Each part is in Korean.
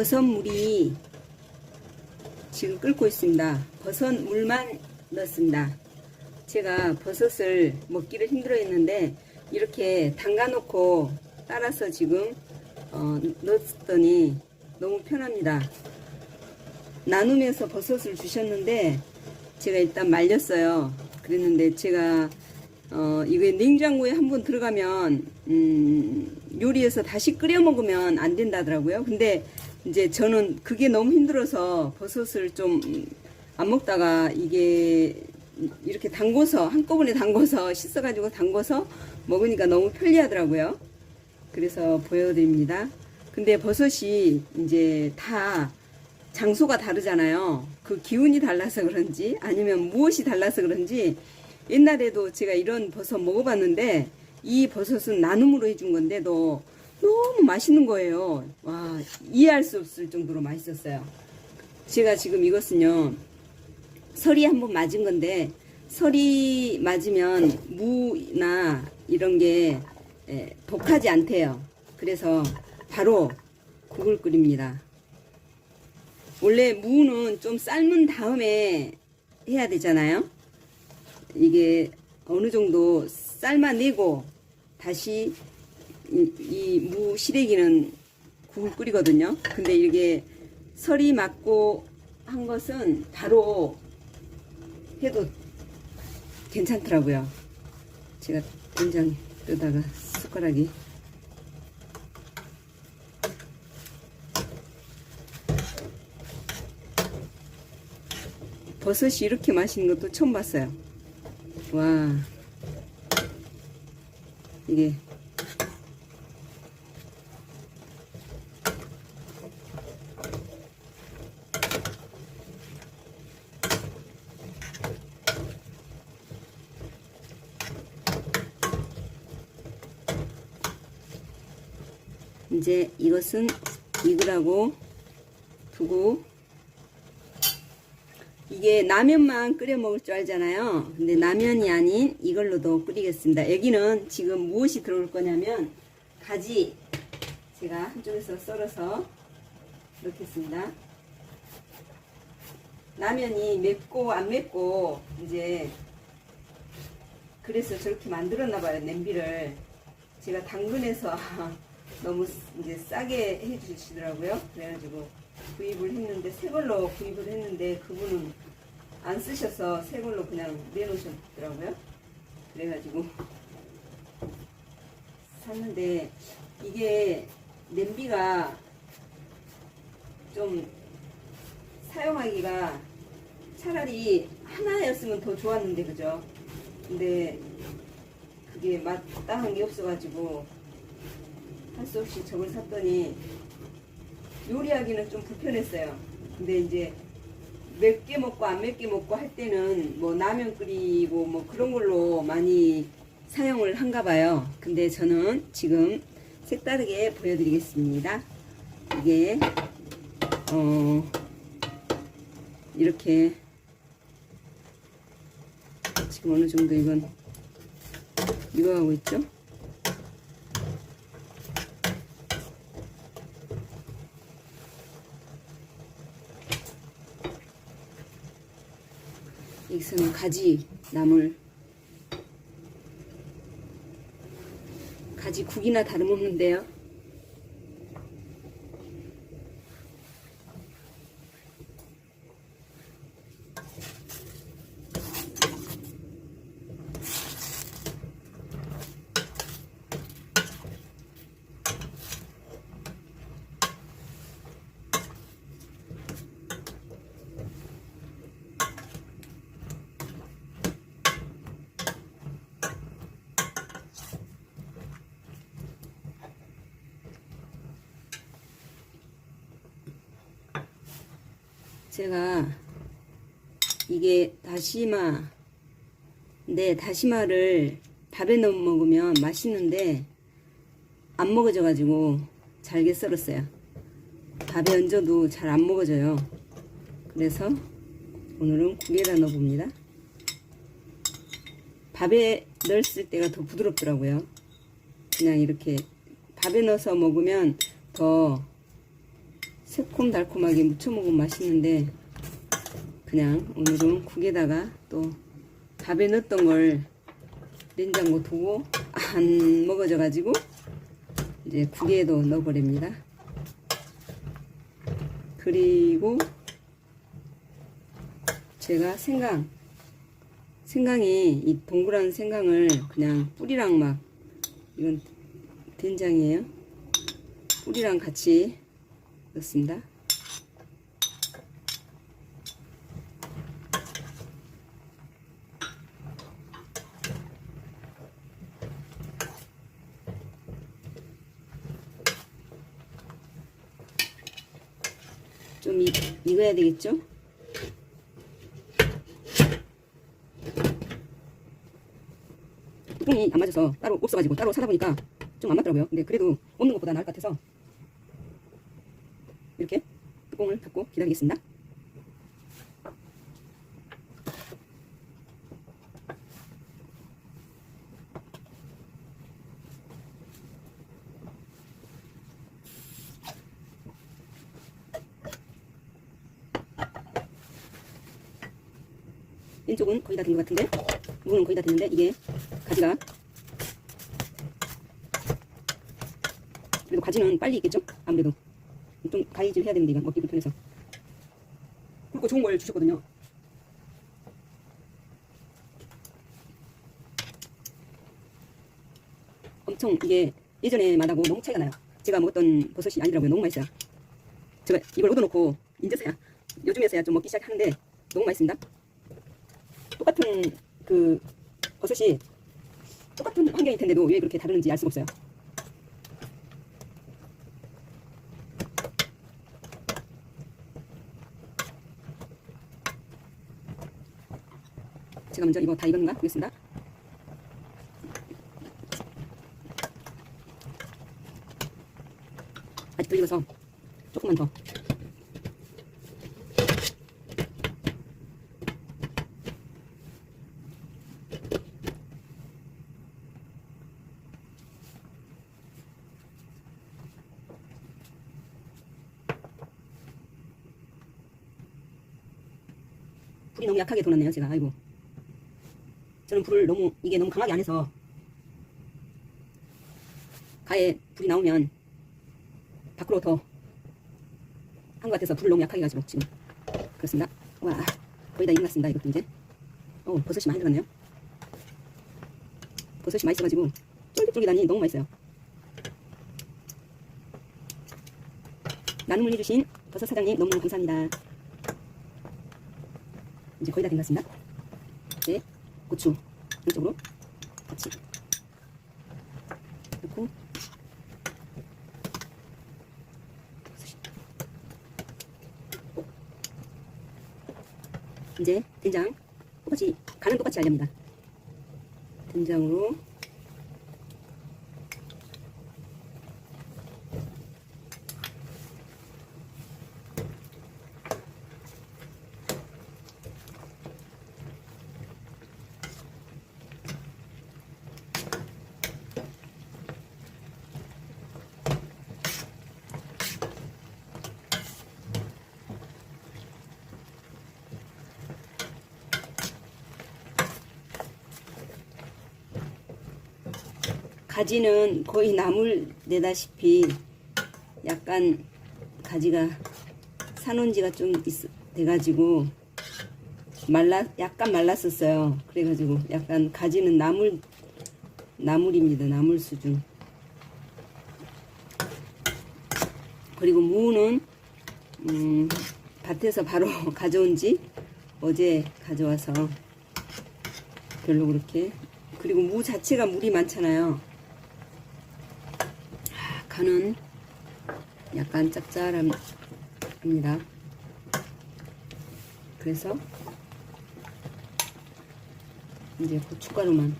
버섯물이 지금 끓고 있습니다. 버섯 물만 넣습니다. 제가 버섯을 먹기를 힘들어 했는데 이렇게 담가 놓고 따라서 지금 어, 넣었더니 너무 편합니다. 나누면서 버섯을 주셨는데 제가 일단 말렸어요. 그랬는데 제가 어, 이게 냉장고에 한번 들어가면 음, 요리해서 다시 끓여 먹으면 안 된다더라고요. 근데 이제 저는 그게 너무 힘들어서 버섯을 좀 안 먹다가 이게 이렇게 담궈서 한꺼번에 담궈서 씻어가지고 담궈서 먹으니까 너무 편리하더라고요. 그래서 보여드립니다. 근데 버섯이 이제 다 장소가 다르잖아요. 그 기운이 달라서 그런지 아니면 무엇이 달라서 그런지 옛날에도 제가 이런 버섯 먹어봤는데 이 버섯은 나눔으로 해준 건데 도 너무 맛있는 거예요. 와 이해할 수 없을 정도로 맛있었어요. 제가 지금 이것은요 설이 한번 맞은 건데 설이 맞으면 무나 이런 게 에, 독하지 않대요. 그래서 바로 국을 끓입니다. 원래 무는 좀 삶은 다음에 해야 되잖아요. 이게 어느 정도 삶아내고 다시 이 무 시래기는 국을 끓이거든요. 근데 이게 설이 맞고 한 것은 바로 해도 괜찮더라고요. 제가 된장 뜨다가 숟가락이 버섯이 이렇게 맛있는 것도 처음 봤어요. 와 이게 이제 이것은 익으라고 두고 이게 라면만 끓여 먹을 줄 알잖아요. 근데 라면이 아닌 이걸로도 끓이겠습니다. 여기는 지금 무엇이 들어올 거냐면 가지 제가 한쪽에서 썰어서 넣겠습니다. 라면이 맵고 안 맵고 이제 그래서 저렇게 만들었나 봐요. 냄비를 제가 당근에서 너무 이제 싸게 해주시더라고요. 그래가지고 구입을 했는데 새 걸로 구입을 했는데 그분은 안 쓰셔서 새 걸로 그냥 내놓으셨더라고요. 그래가지고 샀는데 이게 냄비가 좀 사용하기가 차라리 하나였으면 더 좋았는데 그죠? 근데 그게 마땅한 게 없어가지고 할 수 없이 저걸 샀더니 요리하기는 좀 불편했어요. 근데 이제 맵게 먹고 안 맵게 먹고 할 때는 뭐 라면 끓이고 뭐 그런 걸로 많이 사용을 한가 봐요. 근데 저는 지금 색다르게 보여드리겠습니다. 이게 어 이렇게 지금 어느 정도 이건 익어가고 있죠? 여기서는 가지 나물 가지 국이나 다름없는데요. 제가 이게 다시마 네 다시마를 밥에 넣어 먹으면 맛있는데 안 먹어져 가지고 잘게 썰었어요. 밥에 얹어도 잘 안 먹어져요. 그래서 오늘은 국에다 넣어 봅니다. 밥에 넣었을 때가 더 부드럽더라고요. 그냥 이렇게 밥에 넣어서 먹으면 더 새콤달콤하게 무쳐 먹으면 맛있는데 그냥 오늘은 국에다가 또 밥에 넣었던 걸 냉장고 두고 안 먹어져 가지고 이제 국에도 넣어버립니다. 그리고 제가 생강 생강이 이 동그란 생강을 그냥 뿌리랑 막 이건 된장이에요. 뿌리랑 같이 넣습니다. 좀 익, 익어야 되겠죠? 뚜껑이 안 맞아서 따로 없어가지고 따로 사다 보니까 좀 안 맞더라고요. 근데 그래도 없는 것보다 나을 것 같아서 이렇게 뚜껑을 닫고 기다리겠습니다. 왼쪽은 거의 다 된 것 같은데 무는 거의 다 됐는데 이게 가지가 그래도 가지는 빨리 익겠죠? 아무래도 좀 가위질 해야 되는데 이건 먹기 불편해서. 굵고 좋은 걸 주셨거든요. 엄청 이게 예전에 맛하고 너무 차이가 나요. 제가 먹었던 버섯이 아니더라고요. 너무 맛있어요. 제가 이걸 얻어놓고 인제서야 요즘에서야 좀 먹기 시작하는데 너무 맛있습니다. 똑같은 그 버섯이 똑같은 환경일 텐데도 왜 그렇게 다르는지 알 수가 없어요. 제가 먼저 이거 다 익었는가? 보겠습니다. 아직 덜 익어서 조금만 더. 불이 너무 약하게 둬놨네요 제가. 아이고 저는 불을 너무 이게 너무 강하게 안 해서 가에 불이 나오면 밖으로 더 한 것 같아서 불을 너무 약하게 가지고 지금. 그렇습니다. 와 거의 다 익었습니다 이것도 이제. 어 버섯이 많이 들어갔네요. 버섯이 맛있어가지고 쫄깃쫄깃하니 너무 맛있어요. 나눔을 해주신 버섯 사장님 너무 감사합니다. 이제 거의 다 된 것 같습니다. 이제 고추 이쪽으로? 같이. 넣고. 이제 된장 똑같이 간은 똑같이 알렵니다. 된장으로 가지는 거의 나물 내다시피 약간 가지가 산온지가 좀 있, 돼가지고 말라 약간 말랐었어요. 그래가지고 약간 가지는 나물 나물입니다. 나물 수준. 그리고 무는 음, 밭에서 바로 가져온 지 어제 가져와서 별로 그렇게 그리고 무 자체가 물이 많잖아요. 아, 간은 약간 짭짤합니다. 그래서 이제 고춧가루만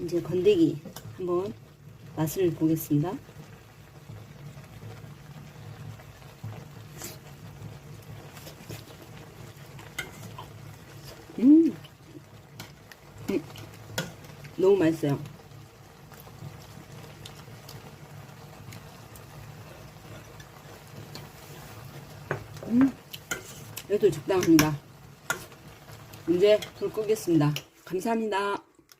이제 건더기 한번 맛을 보겠습니다. 음. 음. 너무 맛있어요. 음. 이것도 적당합니다. 이제 불 끄겠습니다. 감사합니다.